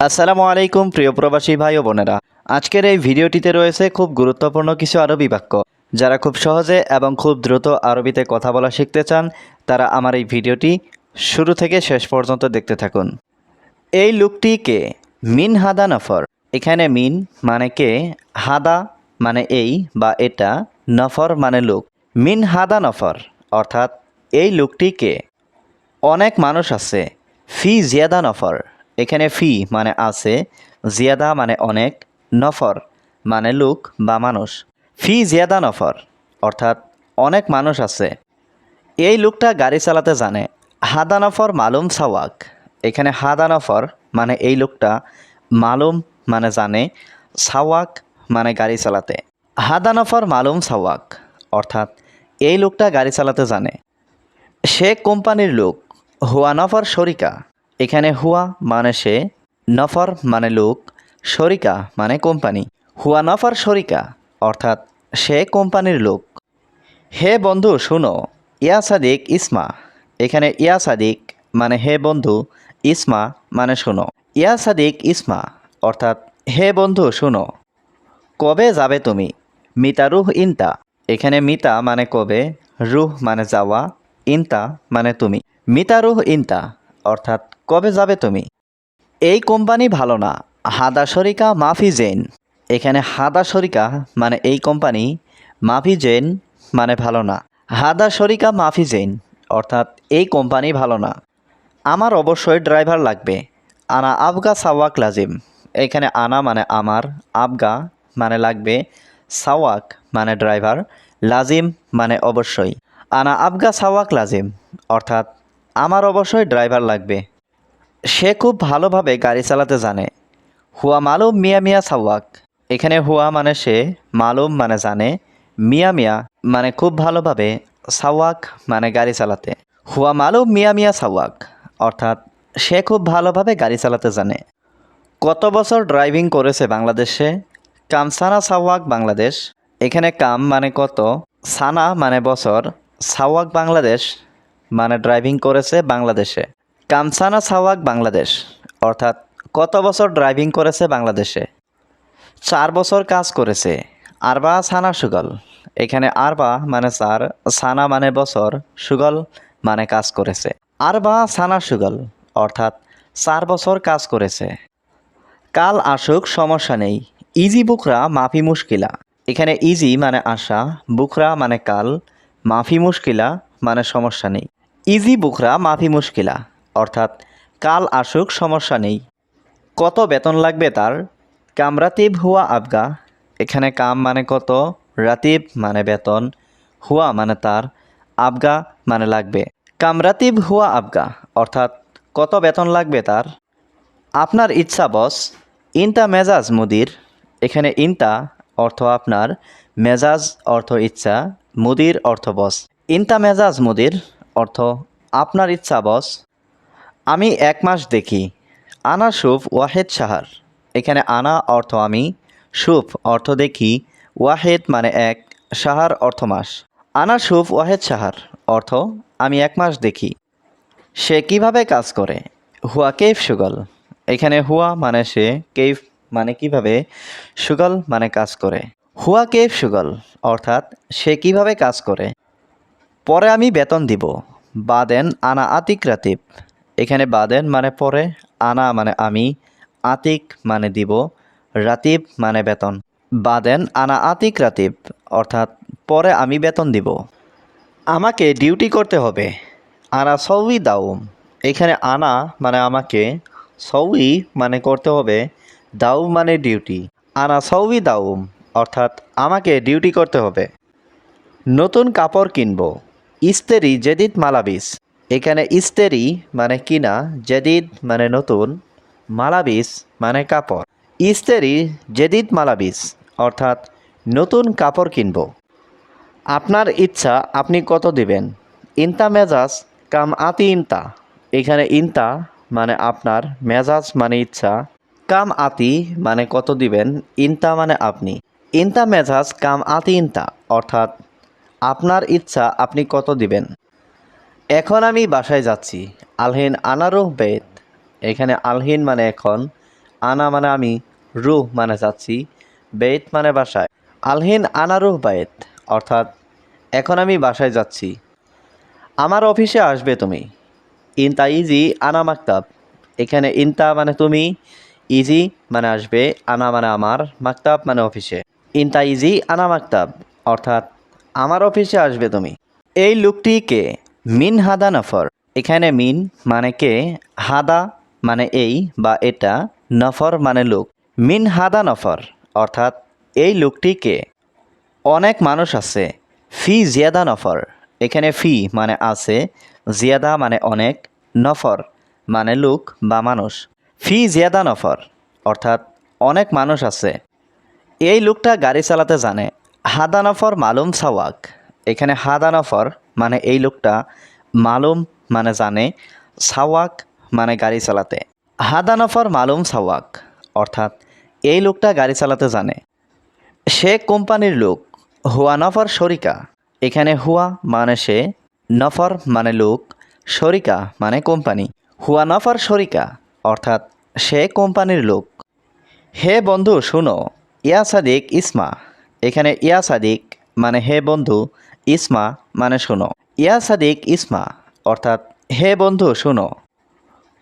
আসসালামু আলাইকুম, প্রিয় প্রবাসী ভাই ও বোনেরা। আজকের এই ভিডিওটিতে রয়েছে খুব গুরুত্বপূর্ণ কিছু আরবি বাক্য। যারা খুব সহজে এবং খুব দ্রুত আরবিতে কথা বলা শিখতে চান, তারা আমার এই ভিডিওটি শুরু থেকে শেষ পর্যন্ত দেখতে থাকুন। এই লোকটি কে? মিন হাদা নফর। এখানে মিন মানে কে? হাদা মানে এই বা এটা, নফর মানে লোক। মিন হাদা নফর, অর্থাৎ এই লোকটি কে? অনেক মানুষ আছে। ফি জিয়াদা নফর। এখানে ফি মানে আছে, জিয়াদা মানে অনেক, নফর মানে লোক বা মানুষ। ফি, জিয়াদা, নফর, অর্থাৎ অনেক মানুষ আছে। এই লোকটা গাড়ি চালাতে জানে। হাদা, নফর, মালুম, সাওয়াক। এখানে হাদা, নফর মানে এই লোকটা মালুম মানে জানে, সাওয়াক মানে গাড়ি চালাতে। হাদা, নফর, মালুম, সাওয়াক, অর্থাৎ এই লোকটা গাড়ি চালাতে জানে। সে কোম্পানির লোক। হুয়া, নফর, শরিকা। এখানে হুয়া মানে সে, নফর মানে লোক, শরিকা মানে কোম্পানি। হুয়া নফর, শরিকা অর্থাৎ সে কোম্পানির লোক। হে বন্ধু, শুনো, ইয়া সাদিক ইসমা। এখানে ইয়া সাদিক মানে হে বন্ধু, ইসমা মানে শুনো। ইয়া সাদিক ইসমা অর্থাৎ হে বন্ধু, শুনো। কবে যাবে তুমি? মিতা রুহ ইনতা। এখানে মিতা মানে কবে, রুহ মানে যাওয়া, ইনতা মানে তুমি। মিতা রুহ ইনতা অর্থাৎ কবে যাবে তুমি? এই কোম্পানি ভালো না। হাদা শরিকা মাফি জেন। এখানে হাদা শরিকা মানে এই কোম্পানি, মাফি জেন মানে ভালো না। হাদা শরিকা মাফি জেন, অর্থাৎ এই কোম্পানি ভালো না। আমার অবশ্যই ড্রাইভার লাগবে। আনা আবগা সাওয়াক লাজিম। এখানে আনা মানে আমার, আবগা মানে লাগবে, সাওয়াক মানে ড্রাইভার, লাজিম মানে অবশ্যই। আনা আবগা সাওয়াক লাজিম, অর্থাৎ আমার অবশ্যই ড্রাইভার লাগবে। সে খুব ভালোভাবে গাড়ি চালাতে জানে। হুয়া মালুম মিয়া মিয়া সাওয়াক। এখানে হুয়া মানে সে, মালুম মানে জানে, মিয়া মিয়া মানে খুব ভালোভাবে, সাওয়াক মানে গাড়ি চালাতে। হুয়া মালুম মিয়া মিয়া সাওয়াক, অর্থাৎ সে খুব ভালোভাবে গাড়ি চালাতে জানে। কত বছর ড্রাইভিং করেছে বাংলাদেশে? কামসানা সাওয়াক বাংলাদেশ। এখানে কাম মানে কত, সানা মানে বছর, সাওয়াক বাংলাদেশ মানে ড্রাইভিং করেছে বাংলাদেশে। কামসানা সাওয়াক বাংলাদেশ, অর্থাৎ কত বছর ড্রাইভিং করেছে বাংলাদেশে? চার বছর কাজ করেছে। আরবা সানা সুগল। এখানে আরবা মানে চার সানা মানে বছর, সুগল মানে কাজ করেছে। আরবা সানা সুগল, অর্থাৎ চার বছর কাজ করেছে। কাল আসুক, সমস্যা নেই। ইজি বুকরা মাফি মুশকিলা। এখানে ইজি মানে আশা, বুকরা মানে কাল, মাফি মুশকিলা মানে সমস্যা নেই। ইজি বুকরা মাফি মুশকিলা। অর্থাৎ কাল আসুক, সমস্যা নেই। কত বেতন লাগবে তার? কামরাতিব হুয়া আবগা। এখানে কাম মানে কত? রাতিব মানে বেতন, হুয়া মানে তার, আবগা মানে লাগবে। কামরাতিব হুয়া আবগা, অর্থাৎ কত বেতন লাগবে তার? আপনার ইচ্ছা, বস। ইনতা মেজাজ, মুদির। এখানে ইনতা অর্থ আপনার, মেজাজ অর্থ ইচ্ছা, মুদির অর্থ, বস। ইনতা মেজাজ, মুদির অর্থ আপনার ইচ্ছা, বস। আমি এক মাস দেখি। আনা শুভ ওয়াহেদ সাহার। এখানে আনা অর্থ আমি, শুভ অর্থ দেখি, ওয়াহেদ মানে এক, সাহার অর্থ মাস। আনা শুভ ওয়াহেদ সাহার অর্থ আমি এক মাস দেখি। সে কীভাবে কাজ করে? হুয়া কেফ সুগল? এখানে হুয়া মানে সে কেফ মানে কীভাবে? সুগল মানে কাজ করে। হুয়া কেফ সুগল? অর্থাৎ সে কীভাবে কাজ করে? পরে আমি বেতন দিব। বা দেন আনা আতিক রাতিব। এখানে বাদেন মানে পরে, আনা মানে আমি, আতিক মানে দিব, রাতিব মানে বেতন। বাদেন, আনা আতিক, রাতিব, অর্থাৎ পরে আমি বেতন দিব। আমাকে ডিউটি করতে হবে। আনা সউই দাউম। এখানে আনা মানে আমাকে সউই মানে করতে হবে দাউ মানে ডিউটি। আনা সউই দাউম, অর্থাৎ আমাকে ডিউটি করতে হবে। নতুন কাপড় কিনব। ইস্তেরি জেদিত মালাবিস। এখানে ইস্তেরি মানে কিনা, জেদিদ মানে নতুন, মালাবিস মানে কাপড়। ইস্তেরি, জেদিদ, মালাবিস, অর্থাৎ নতুন কাপড় কিনবো। আপনার ইচ্ছা, আপনি কত দিবেন? ইনতা মেজাজ, কাম আতি ইনতা। এখানে ইনতা মানে আপনার, মেজাজ মানে ইচ্ছা। কাম আতি মানে কত দিবেন? ইনতা মানে আপনি। ইনতা মেজাজ, কাম আতি ইনতা, অর্থাৎ আপনার ইচ্ছা, আপনি কত দিবেন? এখন আমি বাসায় যাচ্ছি। আলহিন আনারুহ বেত এখানে আলহিন মানে এখন, আনা মানে আমি, রুহ মানে যাচ্ছি বেত মানে বাসায়। আলহিন আনা রুহ বাইত অর্থাৎ এখন আমি বাসায় যাচ্ছি। আমার অফিসে আসবে তুমি। ইনতা ইজি আনা মাকতাব। এখানে ইনতা মানে তুমি, ইজি মানে আসবে, আনা মানে আমার, মাকতাব মানে অফিসে। ইনতা ইজি আনা মাকতাব, অর্থাৎ আমার অফিসে আসবে তুমি। এই লোকটি কে? মিন হাদা নফর। এখানে মিন মানে কে? হাদা মানে এই বা এটা, নফর মানে লোক। মিন হাদা নফর, অর্থাৎ এই লোকটি কে? অনেক মানুষ আছে। ফি জিয়াদা নফর। এখানে ফি মানে আছে, জিয়াদা মানে অনেক, নফর মানে লোক বা মানুষ। ফি জিয়াদা নফর, অর্থাৎ অনেক মানুষ আছে। এই লোকটা গাড়ি চালাতে জানে। হাদা নফর মালুম সাওয়াক। এখানে হাদা নফর মানে এই লোকটা মালুম মানে জানে, সাওয়াক মানে গাড়ি চালাতে। হাদা নফর মালুম সাওয়াক, অর্থাৎ এই লোকটা গাড়ি চালাতে জানে। সে কোম্পানির লোক, হুয়া নফর শরিকা। এখানে হুয়া মানে সে, নফর মানে লোক, শরিকা মানে কোম্পানি। হুয়া নফর শরিকা, অর্থাৎ সে কোম্পানির লোক। হে বন্ধু, শুনো, ইয়া সাদিক ইসমা। এখানে ইয়া সাদিক মানে হে বন্ধু ইসমা মানে শুনো। ইয়া সাদিক ইসমা, অর্থাৎ হে বন্ধু, শুনো।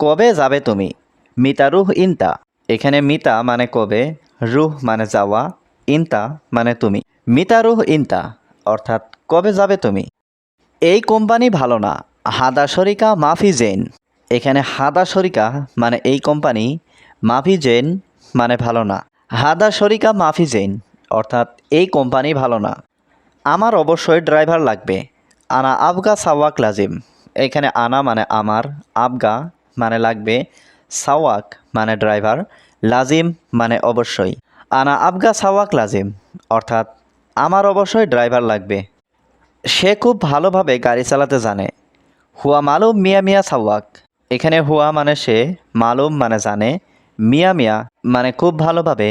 কবে যাবে তুমি? মিতা রুহ ইনতা। এখানে মিতা মানে কবে, রুহ মানে যাওয়া, ইনতা মানে তুমি। মিতা রুহ ইনতা, অর্থাৎ কবে যাবে তুমি? এই কোম্পানি ভালো না, হাদা শরিকা মাফি জেন এখানে হাদা শরিকা মানে এই কোম্পানি, মাফি জেন মানে ভালো না। হাদা শরিকা মাফি জেন অর্থাৎ এই কোম্পানি ভালো না। আমার অবশ্যই ড্রাইভার লাগবে। আনা আবগা সাওয়াক লাজিম। এখানে আনা মানে আমার, আবগা মানে লাগবে, সাওয়াক মানে ড্রাইভার, লাজিম মানে অবশ্যই। আনা আবগা সাওয়াক লাজিম, অর্থাৎ আমার অবশ্যই ড্রাইভার লাগবে। সে খুব ভালোভাবে গাড়ি চালাতে জানে। হুয়া মালুম মিয়া মিয়া সাওয়াক। এখানে হুয়া মানে সে, মালুম মানে জানে। মিয়া মিয়া মানে খুব ভালোভাবে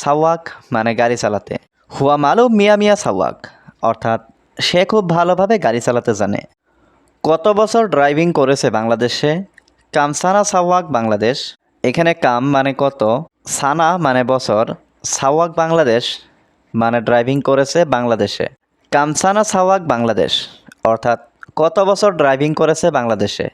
সাওয়াক মানে গাড়ি চালাতে। হুয়া মালুম মিয়া মিয়া সাওয়াক। অর্থাৎ সে খুব ভালোভাবে গাড়ি চালাতে জানে। কত বছর ড্রাইভিং করেছে বাংলাদেশে? কামসানা সাওয়াক বাংলাদেশ। এখানে কাম মানে কত? সানা মানে বছর। সাওয়াক বাংলাদেশ মানে ড্রাইভিং করেছে বাংলাদেশে। কামসানা সাওয়াক বাংলাদেশ। অর্থাৎ কত বছর ড্রাইভিং করেছে বাংলাদেশে?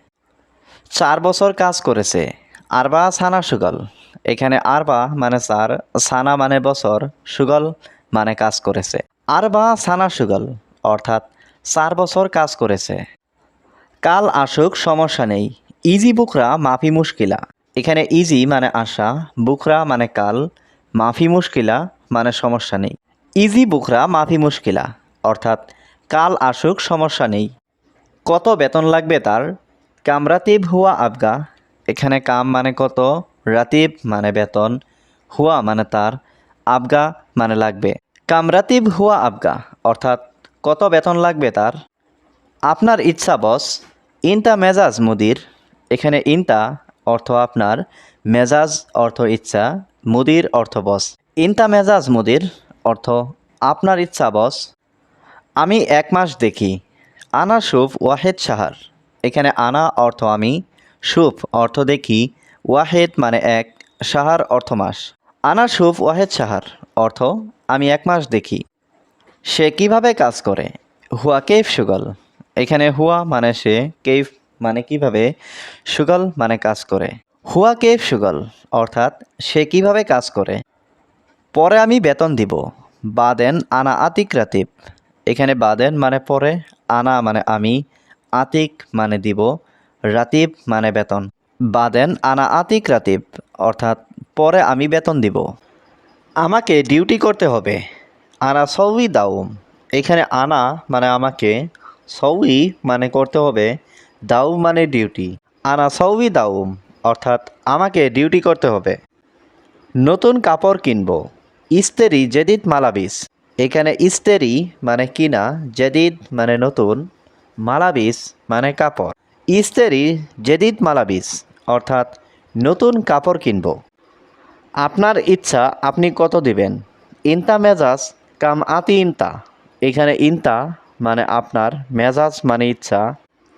চার বছর কাজ করেছে। আরবা সানা সুগল। এখানে আরবা মানে চার সানা মানে বছর, সুগল মানে কাজ করেছে। আরবা সানা সুগল অর্থাৎ চার বছর কাজ করেছে। কাল আসুক, সমস্যা নেই। ইজি বুকরা মাফি মুশকিলা। এখানে ইজি মানে আশা বুকরা মানে কাল, মাফি মুশকিলা মানে সমস্যা নেই। ইজি বুকরা মাফি মুশকিলা, অর্থাৎ কাল আসুক, সমস্যা নেই। কত বেতন লাগবে তার? কামরাতিব হুয়া আবগা। এখানে কাম মানে কত? রাতিব মানে বেতন, হুয়া মানে তার, আবগা মানে লাগবে। কামরাতিব হুয়া আবগা, অর্থাৎ কত বেতন লাগবে তার? আপনার ইচ্ছা, বস। ইনতা মেজাজ, মুদির। এখানে ইনতা অর্থ আপনার, মেজাজ অর্থ ইচ্ছা, মুদির অর্থ, বস। ইনতা মেজাজ, মুদির অর্থ আপনার ইচ্ছা, বস। আমি এক মাস দেখি। আনা শুভ ওয়াহেদ সাহার। এখানে আনা অর্থ আমি, শুভ অর্থ দেখি। ওয়াহেদ মানে এক, সাহার অর্থ মাস। আনা শুভ ওয়াহেদ সাহার অর্থ, আমি এক মাস দেখি। সে কীভাবে কাজ করে? হুয়া কেফ সুগল? এখানে হুয়া মানে সে কেফ মানে কীভাবে? সুগল মানে কাজ করে। হুয়া কেফ সুগল? অর্থাৎ, সে কীভাবে কাজ করে? পরে আমি বেতন দিব। বা বাদেন আনা আতিক রাতিব। এখানে বাদেন মানে পরে, আনা মানে আমি, আতিক মানে দিব, রাতিব মানে বেতন। বাদেন আনা আতিক রাতিব। অর্থাৎ, পরে আমি বেতন দিব। আমাকে ডিউটি করতে হবে। আনা সউই দাউম। এখানে আনা মানে আমাকে সউই মানে করতে হবে দাউ মানে ডিউটি। আনা সউই দাউম, অর্থাৎ আমাকে ডিউটি করতে হবে। নতুন কাপড় কিনবো। ইস্তেরি জেদিদ মালাবিস। এখানে ইস্তেরি মানে কিনা, জেদিদ মানে নতুন, মালাবিস মানে কাপড়। ইস্তেরি জেদিদ মালাবিস, অর্থাৎ নতুন কাপড় কিনবো। আপনার ইচ্ছা আপনি কত দিবেন? ইনতা মেজাজ কাম আতি ইনতা। এখানে ইনতা মানে আপনার, মেজাজ মানে ইচ্ছা।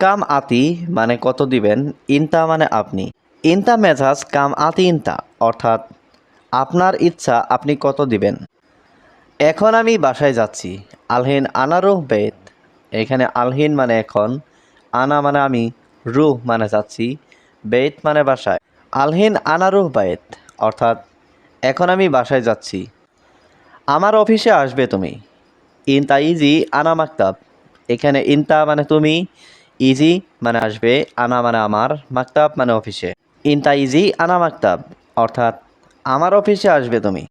কাম আতি মানে কত দিবেন? ইনতা মানে আপনি। ইনতা মেজাজ কাম আতি ইনতা, অর্থাৎ আপনার ইচ্ছা আপনি কত দিবেন? এখন আমি বাসায় যাচ্ছি। আলহিন আনারুহ বেত। এখানে আলহিন মানে এখন, আনা মানে আমি, রুহ মানে যাচ্ছি। বেত মানে বাসায়। আলহিন আনারুহ বেত। অর্থাৎ, এখন আমি বাসায় যাচ্ছি। আমার অফিসে আসবে তুমি। ইনতা ইজি আনা মাকতাব। এখানে ইনতা মানে তুমি, ইজি মানে আসবে আনা মানে আমার মাকতাব মানে অফিসে। ইনতা ইজি আনা মাকতাব। অর্থাৎ, আমার অফিসে আসবে তুমি।